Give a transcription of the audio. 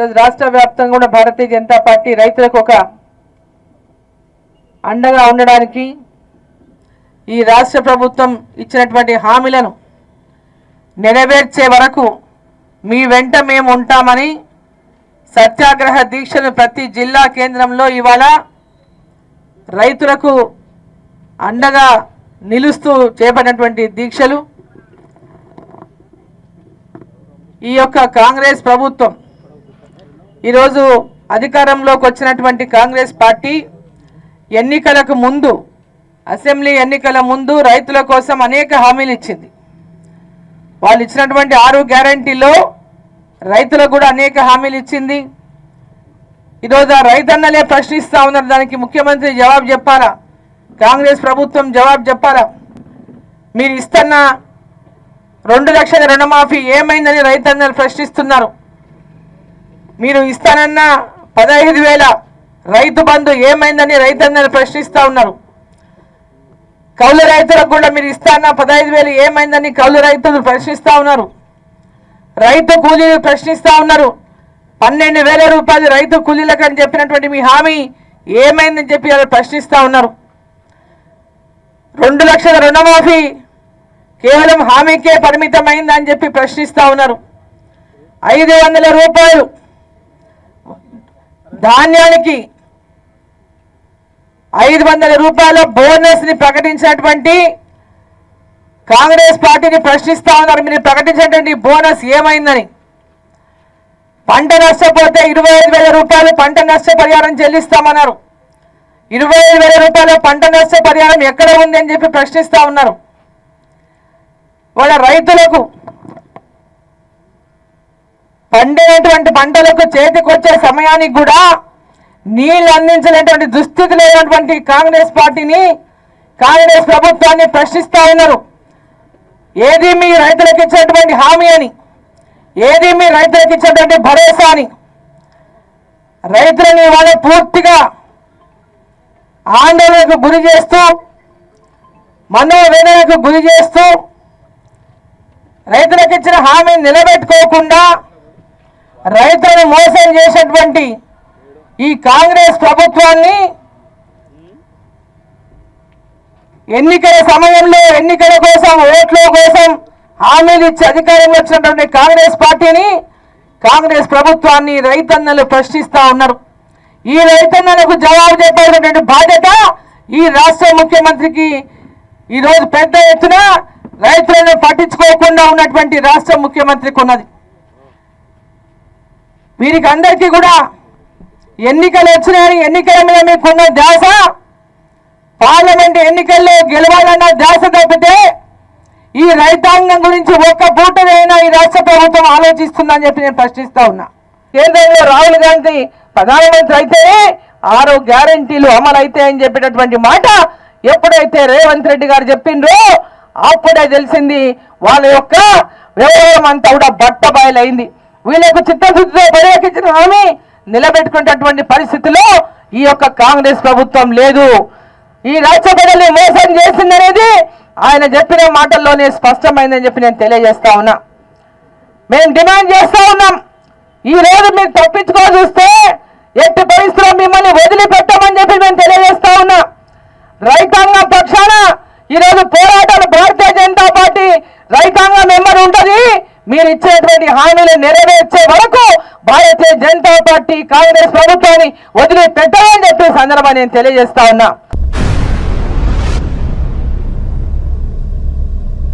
ఈరోజు రాష్ట్ర వ్యాప్తంగా కూడా భారతీయ జనతా పార్టీ రైతులకు ఒక అండగా ఉండడానికి ఈ రాష్ట్ర ప్రభుత్వం ఇచ్చినటువంటి హామీలను నెరవేర్చే వరకు మీ వెంట మేము ఉంటామని సత్యాగ్రహ దీక్షను ప్రతి జిల్లా కేంద్రంలో ఇవాళ రైతులకు అండగా నిలుస్తూ చేపట్టినటువంటి దీక్షలు. ఈ యొక్క కాంగ్రెస్ ప్రభుత్వం ఈరోజు అధికారంలోకి వచ్చినటువంటి కాంగ్రెస్ పార్టీ ఎన్నికలకు ముందు అసెంబ్లీ ఎన్నికల ముందు రైతుల కోసం అనేక హామీలు ఇచ్చింది. వాళ్ళు ఇచ్చినటువంటి ఆరు గ్యారంటీలో రైతులకు కూడా అనేక హామీలు ఇచ్చింది. ఈరోజు ఆ రైతన్నలే ప్రశ్నిస్తూ ఉన్నారు. దానికి ముఖ్యమంత్రి జవాబు చెప్పాలా? కాంగ్రెస్ ప్రభుత్వం జవాబు చెప్పాలా? మీరు ఇస్తున్న రెండు లక్షల రుణమాఫీ ఏమైందని రైతన్నలు ప్రశ్నిస్తున్నారు. మీరు ఇస్తానన్న పదహైదు వేల రైతు బంధు ఏమైందని రైతన్నలు ప్రశ్నిస్తూ ఉన్నారు. కౌలు రైతులకు కూడా మీరు ఇస్తాన్న పదహైదు వేలు ఏమైందని కౌలు రైతులు ప్రశ్నిస్తూ ఉన్నారు. రైతు కూలీలు ప్రశ్నిస్తూ ఉన్నారు. పన్నెండు వేల రూపాయలు రైతు కూలీలకు అని చెప్పినటువంటి మీ హామీ ఏమైందని చెప్పి వాళ్ళు ప్రశ్నిస్తూ ఉన్నారు. రెండు లక్షల రుణమాఫీ కేవలం హామీకే పరిమితమైందని చెప్పి ప్రశ్నిస్తూ ఉన్నారు. ఐదు వందల రూపాయలు ధాన్యానికి ఐదు వందల రూపాయల బోనస్ని ప్రకటించినటువంటి కాంగ్రెస్ పార్టీని ప్రశ్నిస్తా ఉన్నారు. మీరు ప్రకటించినటువంటి బోనస్ ఏమైందని? పంట నష్టపోతే ఇరవై ఐదు వేల రూపాయలు పంట నష్టపరిహారం చెల్లిస్తామన్నారు. ఇరవై ఐదు వేల రూపాయల పంట నష్టపరిహారం ఎక్కడ ఉంది అని చెప్పి ప్రశ్నిస్తా ఉన్నారు. వాళ్ళ రైతులకు పండినటువంటి పంటలకు చేతికొచ్చే సమయానికి కూడా నీళ్ళు అందించలేటువంటి దుస్థితి లేనటువంటి కాంగ్రెస్ పార్టీని కాంగ్రెస్ ప్రభుత్వాన్ని ప్రశ్నిస్తా ఉన్నారు. ఏది మీ రైతులకు ఇచ్చినటువంటి హామీ అని? ఏది మీ రైతులకు ఇచ్చినటువంటి భరోసా అని? రైతులని వాళ్ళ పూర్తిగా ఆందోళనకు గురి చేస్తూ మనోవేదనకు గురి చేస్తూ రైతులకు ఇచ్చిన హామీని నిలబెట్టుకోకుండా రైతులను మోసం చేసేటువంటి ఈ కాంగ్రెస్ ప్రభుత్వాన్ని ఎన్నికల సమయంలో ఎన్నికల కోసం ఓట్ల కోసం హామీలు ఇచ్చి అధికారంలో వచ్చినటువంటి కాంగ్రెస్ పార్టీని కాంగ్రెస్ ప్రభుత్వాన్ని రైతన్నలు ప్రశ్నిస్తా ఉన్నారు. ఈ రైతన్నలకు జవాబు చెప్పాల్సినటువంటి బాధ్యత ఈ రాష్ట్ర ముఖ్యమంత్రికి ఈరోజు పెద్ద ఎత్తున రైతులను పట్టించుకోకుండా ఉన్నటువంటి రాష్ట్ర ముఖ్యమంత్రికి ఉన్నది. వీరికి అందరికీ కూడా ఎన్నికలు వచ్చినాయని ఎన్నికల మీద మీకున్న ధ్యాస పార్లమెంట్ ఎన్నికల్లో గెలవాలన్న ధ్యాస తప్పితే ఈ రైతాంగం గురించి ఒక్క పూటనైనా ఈ రాష్ట్ర ప్రభుత్వం ఆలోచిస్తుందని చెప్పి నేను ప్రశ్నిస్తా ఉన్నా. కేంద్రంలో రాహుల్ గాంధీ ప్రధానమంత్రి అయితే ఆరు గ్యారంటీలు అమలైతాయని అని చెప్పేటటువంటి మాట ఎప్పుడైతే రేవంత్ రెడ్డి గారు చెప్పిండ్రో అప్పుడే తెలిసింది వాళ్ళ యొక్క వ్యవహారం అంతా కూడా బట్టబయలైంది. వీళ్ళకు చిత్తశుద్ధితో పర్యవేక్షించిన హామీ నిలబెట్టుకునేటటువంటి పరిస్థితిలో ఈ యొక్క కాంగ్రెస్ ప్రభుత్వం లేదు. ఈ రాష్ట్ర ప్రజల్ని మోసం చేసిందనేది ఆయన చెప్పిన మాటల్లోనే స్పష్టమైందని చెప్పి నేను తెలియజేస్తా ఉన్నా. మేము డిమాండ్ చేస్తా ఉన్నాం. ఈ రోజు మీరు తప్పించుకో చూస్తే ఎట్టి పరిస్థితుల్లో మిమ్మల్ని వదిలిపెట్టమని చెప్పి మేము తెలియజేస్తా ఉన్నా. రైతాంగం పక్షాన ఈరోజు పోరాటాలు భారతీయ జనతా పార్టీ రైతాంగం మెంబర్ ఉంటది. మీరు ఇచ్చేటువంటి హామీలు నెరవేర్చే భారతీయ జనతా పార్టీ కాంగ్రెస్ ప్రభుత్వాన్ని వదిలిపెట్టాలని చెప్పి సందర్భాన్ని నేను తెలియజేస్తా ఉన్నా.